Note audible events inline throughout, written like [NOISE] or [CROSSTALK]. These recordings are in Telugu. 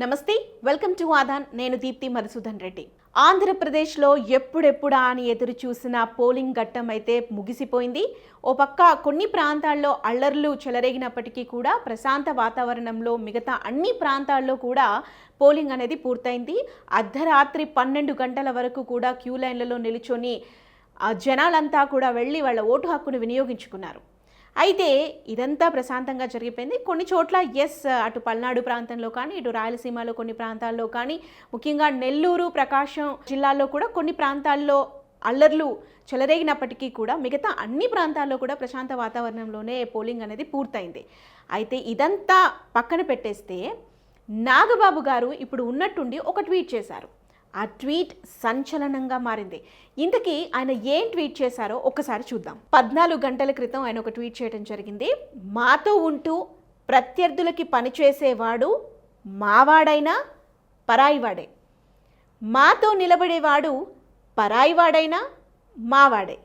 నమస్తే వెల్కమ్ టు ఆదాన్. నేను దీప్తి మధుసూదన్ రెడ్డి. ఆంధ్రప్రదేశ్లో ఎప్పుడెప్పుడా అని ఎదురు చూసిన పోలింగ్ ఘట్టం అయితే ముగిసిపోయింది. ఓ పక్క కొన్ని ప్రాంతాల్లో అల్లర్లు చెలరేగినప్పటికీ కూడా ప్రశాంత వాతావరణంలో మిగతా అన్ని ప్రాంతాల్లో కూడా పోలింగ్ అనేది పూర్తయింది. అర్ధరాత్రి పన్నెండు గంటల వరకు కూడా క్యూ లైన్లలో నిలుచొని జనాలంతా కూడా వెళ్ళి వాళ్ళ ఓటు హక్కును వినియోగించుకున్నారు. అయితే ఇదంతా ప్రశాంతంగా జరిగిపోయింది. కొన్ని చోట్ల ఎస్ అటు పల్నాడు ప్రాంతంలో కానీ ఇటు రాయలసీమలో కొన్ని ప్రాంతాల్లో కానీ ముఖ్యంగా నెల్లూరు ప్రకాశం జిల్లాల్లో కూడా కొన్ని ప్రాంతాల్లో అల్లర్లు చెలరేగినప్పటికీ కూడా మిగతా అన్ని ప్రాంతాల్లో కూడా ప్రశాంత వాతావరణంలోనే పోలింగ్ అనేది పూర్తయింది. అయితే ఇదంతా పక్కన పెట్టేస్తే నాగబాబు గారు ఇప్పుడు ఉన్నట్టుండి ఒక ట్వీట్ చేశారు. ఆ ట్వీట్ సంచలనంగా మారింది. ఇంతకీ ఆయన ఏం ట్వీట్ చేశారో ఒకసారి చూద్దాం. పద్నాలుగు గంటల క్రితం ఆయన ఒక ట్వీట్ చేయడం జరిగింది. మాతో ఉంటూ ప్రత్యర్థులకి పనిచేసేవాడు మావాడైనా పరాయివాడే. మాతో నిలబడేవాడు పరాయివాడైనా మావాడే.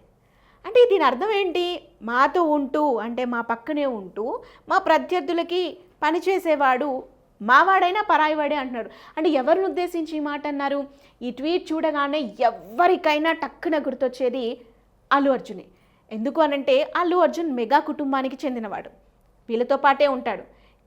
అంటే దీని అర్థం ఏంటి? మాతో ఉంటూ అంటే మా పక్కనే ఉంటూ మా ప్రత్యర్థులకి పనిచేసేవాడు మావాడైనా పరాయివాడే అంటున్నాడు. అంటే ఎవరిని ఉద్దేశించి ఈ మాట అన్నారు? ఈ ట్వీట్ చూడగానే ఎవరికైనా టక్కున గుర్తొచ్చేది అల్లు అర్జునే. ఎందుకు అనంటే అల్లు అర్జున్ మెగా కుటుంబానికి చెందినవాడు. వీళ్ళతో పాటే ఉంటాడు.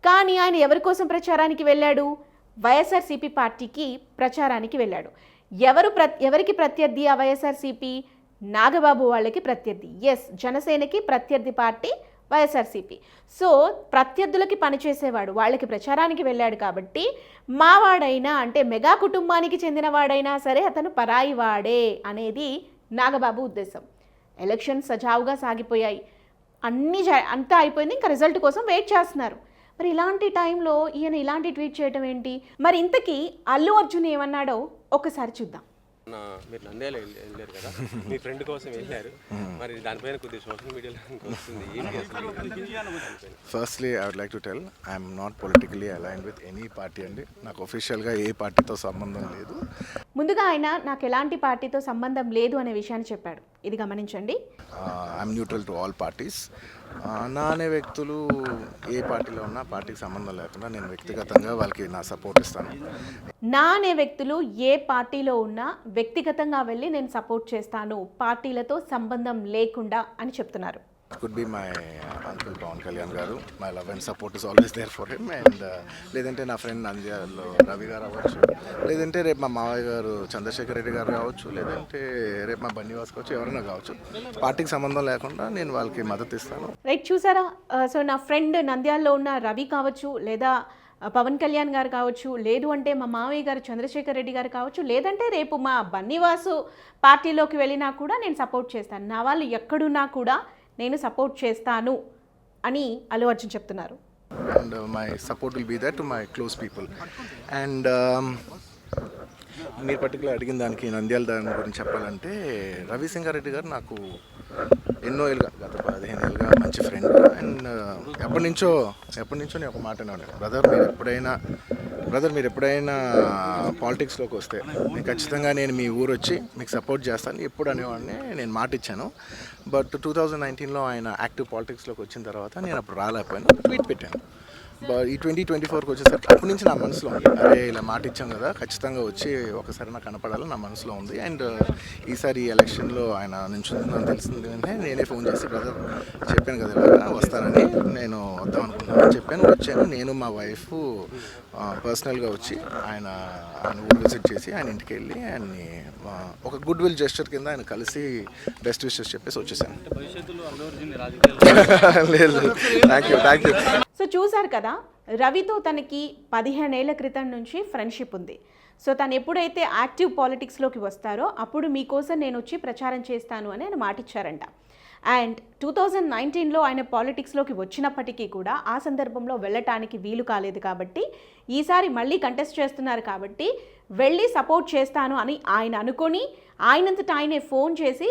కానీ ఆయన ఎవరి కోసం ప్రచారానికి వెళ్ళాడు? వైఎస్ఆర్సీపీ పార్టీకి ప్రచారానికి వెళ్ళాడు. ఎవరు ప్ర ఎవరికి ప్రత్యర్థి ఆ వైఎస్ఆర్సీపీ? నాగబాబు వాళ్ళకి ప్రత్యర్థి. ఎస్ జనసేనకి ప్రత్యర్థి పార్టీ వైఎస్ఆర్సీపీ. సో ప్రత్యర్థులకి పనిచేసేవాడు వాళ్ళకి ప్రచారానికి వెళ్ళాడు కాబట్టి మావాడైనా అంటే మెగా కుటుంబానికి చెందినవాడైనా సరే అతను పరాయి వాడే అనేది నాగబాబు ఉద్దేశం. ఎలక్షన్ సజావుగా సాగిపోయాయి. అన్ని అంతా అయిపోయింది ఇంకా రిజల్ట్ కోసం వెయిట్ చేస్తున్నారు. మరి ఇలాంటి టైంలో ఈయన ఇలాంటి ట్వీట్ చేయటం ఏంటి? మరి ఇంతకీ అల్లు అర్జున్ ఏమన్నాడో ఒకసారి చూద్దాం. మీరు నంద్యాల వెళ్ళారు కదా. మీ ఫ్రెండ్ కోసం వెళ్ళారు. మరి దానిపైన కొద్దిగా సోషల్ మీడియాలో వస్తుంది. Firstly I would like to tell I'm not politically align with any party అండి. నాకు అఫీషియల్గా ఏ పార్టీతో సంబంధం లేదు. ముందుగా ఆయన నాకు ఎలాంటి పార్టీతో సంబంధం లేదు అనే విషయాన్ని చెప్పాడు. ఇది గమనించండి. I'm neutral to all parties నా అనే వ్యక్తులు ఏ పార్టీలో ఉన్నా పార్టీకి సంబంధం లేకుండా నేను వ్యక్తిగతంగా వాళ్ళకి నా సపోర్ట్ ఇస్తాను. నా అనే వ్యక్తులు ఏ పార్టీలో ఉన్నా వ్యక్తిగతంగా వెళ్ళి నేను సపోర్ట్ చేస్తాను. పార్టీలతో సంబంధం లేకుండా అని చెప్తున్నారు. Could be my uncle Pawan Kalyan garu. My love and support is always there for him and లేదంటే నా ఫ్రెండ్ నంద్యాలలో రవి గారు అవ్వచ్చు. లేదంటే రేపు మా మావయ్య గారు చంద్రశేఖర్ రెడ్డి గారు కావచ్చు. లేదంటే రేపు మా బన్నివాస్ కావచ్చు ఎవరైనా కావచ్చు. పార్టీకి సంబంధం లేకుండా నేను వాళ్ళకి మద్దతు ఇస్తాను. రైట్ చూసారా? సో నా ఫ్రెండ్ నంద్యాలలో ఉన్న రవి కావచ్చు లేదా పవన్ కళ్యాణ్ గారు కావచ్చు లేదు అంటే మా మావయ్య గారు చంద్రశేఖర్ రెడ్డి గారు కావచ్చు లేదంటే రేపు మా బన్నివాసు పార్టీలోకి వెళ్ళినా కూడా నేను సపోర్ట్ చేస్తాను. నా వాళ్ళు ఎక్కడున్నా కూడా నేను సపోర్ట్ చేస్తాను అని అల్లు అర్జున్ చెప్తున్నారు. And my support will be that to my close people and మీరు పర్టికులర్ అడిగిన దానికి నంద్యాల దాని గురించి చెప్పాలంటే రవిసింగారెడ్డి గారు నాకు ఎన్నో ఏళ్ళుగా గత పదిహేను ఏళ్ళుగా మంచి ఫ్రెండ్ అండ్ uh, ఎప్పటి నుంచో ఎప్పటి నుంచో నేను ఒక మాట అన్నాను బ్రదర్ మీరు ఎప్పుడైనా బ్రదర్ మీరు ఎప్పుడైనా పాలిటిక్స్లోకి వస్తే నేను ఖచ్చితంగా నేను మీ ఊరు వచ్చి మీకు సపోర్ట్ చేస్తాను. ఎప్పుడు అనేవాడిని నేను మాట ఇచ్చాను బట్ టూ థౌజండ్ నైన్టీన్లో ఆయన యాక్టివ్ పాలిటిక్స్లోకి వచ్చిన తర్వాత నేను అప్పుడు రాలేకపోయాను. ట్వీట్ పెట్టాను. ఈ ట్వంటీ ట్వంటీ ఫోర్కి వచ్చేసరికి అప్పటి నుంచి నా మనసులో ఉంది. అదే ఇలా మాట ఇచ్చాం కదా ఖచ్చితంగా వచ్చి ఒకసారి నాకు కనపడాలని నా మనసులో ఉంది. అండ్ ఈసారి ఎలక్షన్లో ఆయన నించుందని తెలిసింది వెంటనే నేనే ఫోన్ చేసి బ్రదర్ చెప్పాను కదా ఇలా వస్తానని నేను వద్దాం అనుకున్నాను చెప్పాను. వచ్చాను. నేను మా వైఫ్ పర్సనల్గా వచ్చి ఆయన ఆయన ఊరు విజిట్ చేసి ఆయన ఇంటికి వెళ్ళి ఆయన్ని ఒక గుడ్ విల్ జెస్చర్ కింద ఆయన కలిసి బెస్ట్ విషెస్ చెప్పేసి వచ్చేసాను [LAUGHS] లేదు. Thank you thank you so చూశారు కదా రవితో తనకి పదిహేనేళ్ళ క్రితం నుంచి ఫ్రెండ్షిప్ ఉంది. సో తను ఎప్పుడైతే యాక్టివ్ పాలిటిక్స్లోకి వస్తారో అప్పుడు మీకోసం నేను వచ్చి ప్రచారం చేస్తాను అని ఆయన మాటిచ్చారంట. అండ్ టూ థౌజండ్ నైన్టీన్లో ఆయన పాలిటిక్స్లోకి వచ్చినప్పటికీ కూడా ఆ సందర్భంలో వెళ్ళటానికి వీలు కాలేదు కాబట్టి ఈసారి మళ్ళీ కంటెస్ట్ చేస్తున్నారు కాబట్టి వెళ్ళి సపోర్ట్ చేస్తాను అని ఆయన అనుకొని ఆయనంతట ఆయనే ఫోన్ చేసి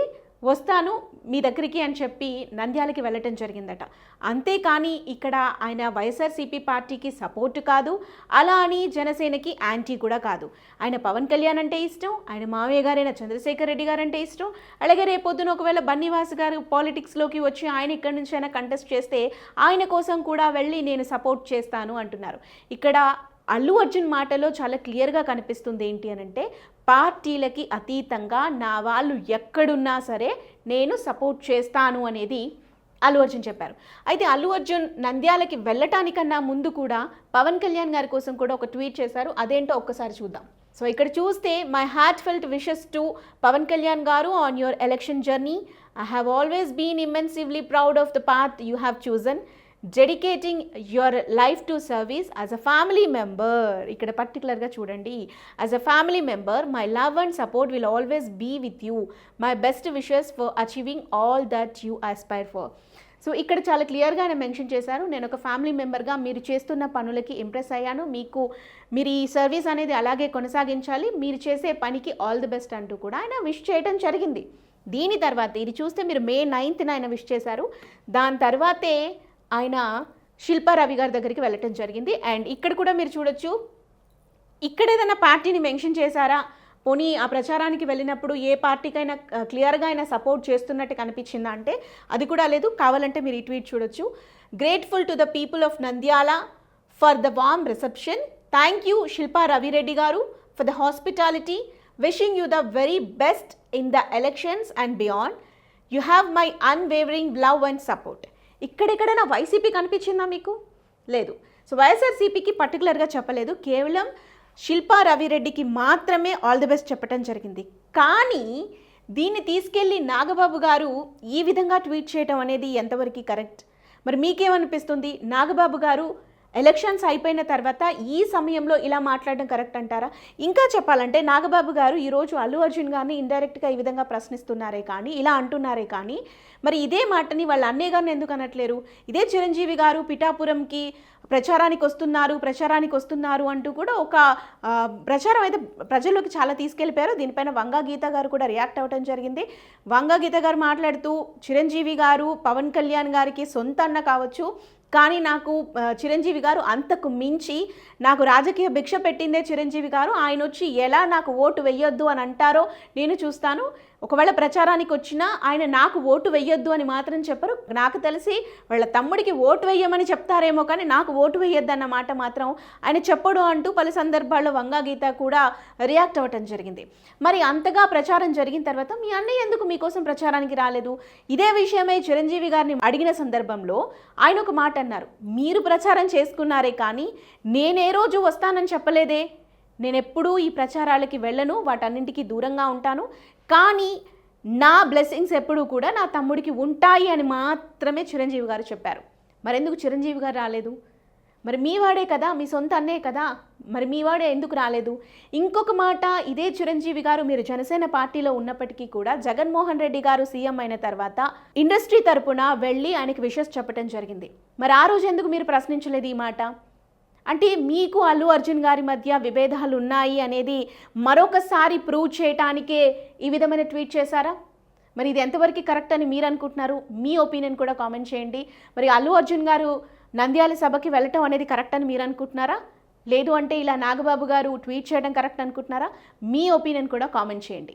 వస్తాను మీ దగ్గరికి అని చెప్పి నంద్యాలకి వెళ్ళటం జరిగిందట. అంతేకాని ఇక్కడ ఆయన వైఎస్ఆర్సీపీ పార్టీకి సపోర్ట్ కాదు అలా అని జనసేనకి యాంటీ కూడా కాదు. ఆయన పవన్ కళ్యాణ్ అంటే ఇష్టం ఆయన మావయ్య గారైన చంద్రశేఖర్ రెడ్డి గారు అంటే ఇష్టం. అలాగే రేపొద్దున ఒకవేళ బన్నీవాస్ గారు పాలిటిక్స్లోకి వచ్చి ఆయన ఇక్కడి నుంచి అయినా కంటెస్ట్ చేస్తే ఆయన కోసం కూడా వెళ్ళి నేను సపోర్ట్ చేస్తాను అంటున్నారు. ఇక్కడ అల్లు అర్జున్ మాటలో చాలా క్లియర్గా కనిపిస్తుంది ఏంటి అని అంటే పార్టీలకి అతీతంగా నా వాళ్ళు ఎక్కడున్నా సరే నేను సపోర్ట్ చేస్తాను అనేది అల్లు అర్జున్ చెప్పారు. అయితే అల్లు అర్జున్ నంద్యాలకి వెళ్ళటానికన్నా ముందు కూడా పవన్ కళ్యాణ్ గారి కోసం కూడా ఒక ట్వీట్ చేశారు. అదేంటో ఒక్కసారి చూద్దాం. సో ఇక్కడ చూస్తే my heart felt wishes to Pawan Kalyan garu on your election journey I have always been immensely proud of the path you have chosen dedicating your life to service as a family member ఇక్కడ పర్టికులర్గా చూడండి. As a family member my love and support will always be with you my best wishes for achieving all that you aspire for so ఇక్కడ చాలా క్లియర్గా ఆయన మెన్షన్ చేశారు. నేను ఒక ఫ్యామిలీ మెంబర్గా మీరు చేస్తున్న పనులకి ఇంప్రెస్ అయ్యాను. మీకు మీరు ఈ సర్వీస్ అనేది అలాగే కొనసాగించాలి. మీరు చేసే పనికి ఆల్ ది బెస్ట్ అంటూ కూడా ఆయన విష్ చేయడం జరిగింది. దీని తర్వాత ఇది చూస్తే మీరు మే నైన్త్న ఆయన విష్ చేశారు. దాని తర్వాతే ఆయన శిల్పా రవి గారి దగ్గరికి వెళ్ళటం జరిగింది. అండ్ ఇక్కడ కూడా మీరు చూడొచ్చు ఇక్కడ ఏదైనా పార్టీని మెన్షన్ చేశారా? పోనీ ఆ ప్రచారానికి వెళ్ళినప్పుడు ఏ పార్టీకైనా క్లియర్గా ఆయన సపోర్ట్ చేస్తున్నట్టు కనిపించిందా అంటే అది కూడా లేదు. కావాలంటే మీరు ఈ ట్వీట్ చూడొచ్చు. Grateful to the people of Nandyal for the warm reception thank you Shilpa Ravi Reddy garu for the hospitality wishing you the very best in the elections and beyond you have my unwavering love and support ఇక్కడెక్కడైనా YCP కనిపించిందా మీకు? లేదు. సో వైఎస్ఆర్సీపీకి పర్టికులర్గా చెప్పలేదు. కేవలం శిల్పా రవిరెడ్డికి మాత్రమే ఆల్ ది బెస్ట్ చెప్పడం జరిగింది. కానీ దీన్ని తీసుకెళ్ళి నాగబాబు గారు ఈ విధంగా ట్వీట్ చేయడం అనేది ఎంతవరకు కరెక్ట్? మరి మీకేమనిపిస్తుంది? నాగబాబు గారు ఎలక్షన్స్ అయిపోయిన తర్వాత ఈ సమయంలో ఇలా మాట్లాడడం కరెక్ట్ అంటారా? ఇంకా చెప్పాలంటే నాగబాబు గారు ఈరోజు అల్లు అర్జున్ గారిని ఇండైరెక్ట్గా ఈ విధంగా ప్రశ్నిస్తున్నారే కానీ ఇలా అంటున్నారే కానీ మరి ఇదే మాటని వాళ్ళ అన్నయ్య గారిని ఎందుకు అనట్లేరు? ఇదే చిరంజీవి గారు పిఠాపురంకి ప్రచారానికి వస్తున్నారు ప్రచారానికి వస్తున్నారు అంటూ కూడా ఒక ప్రచారం అయితే ప్రజల్లోకి చాలా తీసుకెళ్ళిపోయారు. దీనిపైన వంగా గీత గారు కూడా రియాక్ట్ అవ్వడం జరిగింది. వంగా గీత గారు మాట్లాడుతూ చిరంజీవి గారు పవన్ కళ్యాణ్ గారికి సొంత అన్న కావచ్చు కానీ నాకు చిరంజీవి గారు అంతకు మించి నాకు రాజకీయ భిక్ష పెట్టిందే చిరంజీవి గారు. ఆయన వచ్చి ఎలా నాకు ఓటు వెయ్యొద్దు అని అంటారో నేను చూస్తాను. ఒకవేళ ప్రచారానికి వచ్చినా ఆయన నాకు ఓటు వెయ్యొద్దు అని మాత్రం చెప్పరు. నాకు తెలిసి వాళ్ళ తమ్ముడికి ఓటు వెయ్యమని చెప్తారేమో కానీ నాకు ఓటు వెయ్యొద్దు అన్న మాట మాత్రం ఆయన చెప్పడు అంటూ పలు సందర్భాల్లో వంగా గీత కూడా రియాక్ట్ అవ్వటం జరిగింది. మరి అంతగా ప్రచారం జరిగిన తర్వాత మీ అన్నయ్య ఎందుకు మీకోసం ప్రచారానికి రాలేదు? ఇదే విషయమై చిరంజీవి గారిని అడిగిన సందర్భంలో ఆయన ఒక మాట అన్నారు. మీరు ప్రచారం చేసుకున్నారే కానీ నేనే రోజు వస్తానని చెప్పలేదే. నేను ఎప్పుడూ ఈ ప్రచారాలకి వెళ్ళను వాటన్నింటికి దూరంగా ఉంటాను. కానీ నా బ్లెస్సింగ్స్ ఎప్పుడూ కూడా నా తమ్ముడికి ఉంటాయి అని మాత్రమే చిరంజీవి గారు చెప్పారు. మరెందుకు చిరంజీవి గారు రాలేదు? మరి మీ వాడే కదా మీ సొంత అన్నే కదా మరి మీ వాడే ఎందుకు రాలేదు? ఇంకొక మాట ఇదే చిరంజీవి గారు మీరు జనసేన పార్టీలో ఉన్నప్పటికీ కూడా జగన్మోహన్ రెడ్డి గారు సీఎం అయిన తర్వాత ఇండస్ట్రీ తరపున వెళ్ళి ఆయనకి విషస్ చెప్పడం జరిగింది. మరి ఆ రోజు ఎందుకు మీరు ప్రశ్నించలేదు ఈ మాట? అంటే మీకు అల్లు అర్జున్ గారి మధ్య విభేదాలు ఉన్నాయి అనేది మరొకసారి ప్రూవ్ చేయటానికే ఈ విధమైన ట్వీట్ చేశారా? మరి ఇది ఎంతవరకు కరెక్ట్ అని మీరు అనుకుంటున్నారు? మీ ఒపీనియన్ కూడా కామెంట్ చేయండి. మరి అల్లు అర్జున్ గారు నంద్యాల సభకి వెళ్ళటం అనేది కరెక్ట్ అని మీరు అనుకుంటున్నారా? లేదు అంటే ఇలా నాగబాబు గారు ట్వీట్ చేయడం కరెక్ట్ అనుకుంటున్నారా? మీ ఒపీనియన్ కూడా కామెంట్ చేయండి.